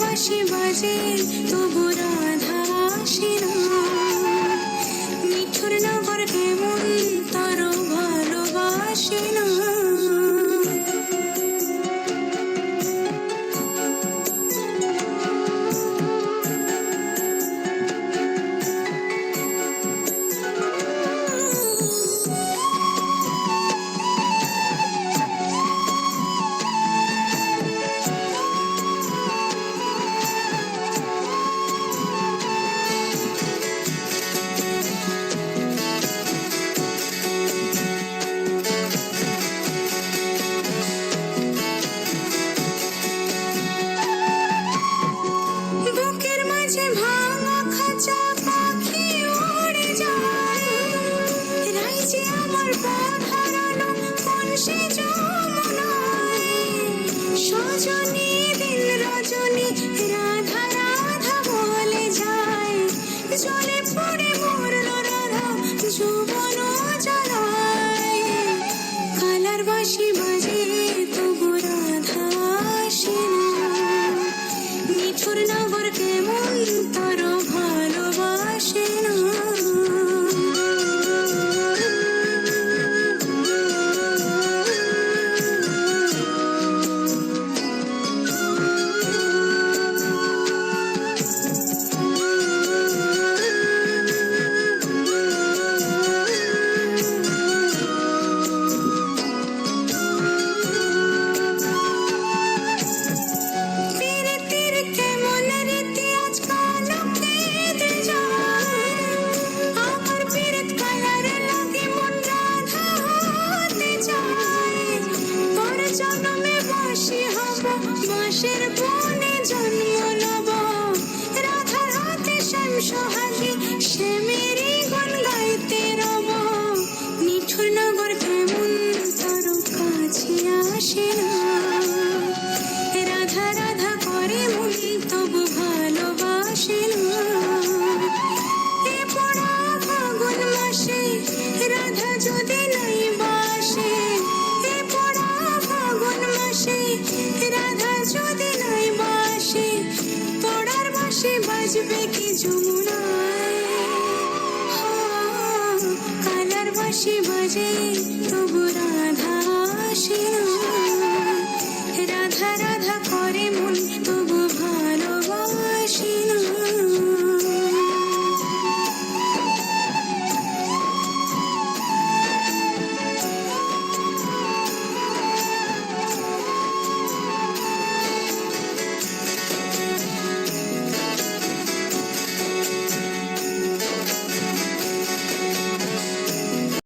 বাঁশি বাজে তবু রাধা আসে বুকের ভাঙা খাঁচা পাখি উড়ে যায়। রাইছে আমার পথ হারানো কোন সে যমুনায়। সজনী দিন রজনী, রাধা রাধা বলে যায়। জলে পড়ে মরল রাধা, যুবন বাঁশের বনে জন্ম নব। রাধার হাতে শ্যাম সোহাগে শ্যামেরই গুণ গাইতে রব। কেমন কাছে আসে না। রাধা রাধা করে মন ভালোবাসে না। আকাশে বাজবে কি যমুনায়? কালার বাসি বাজে, তবু রাধা আসে রাধা রাধা করে মন তো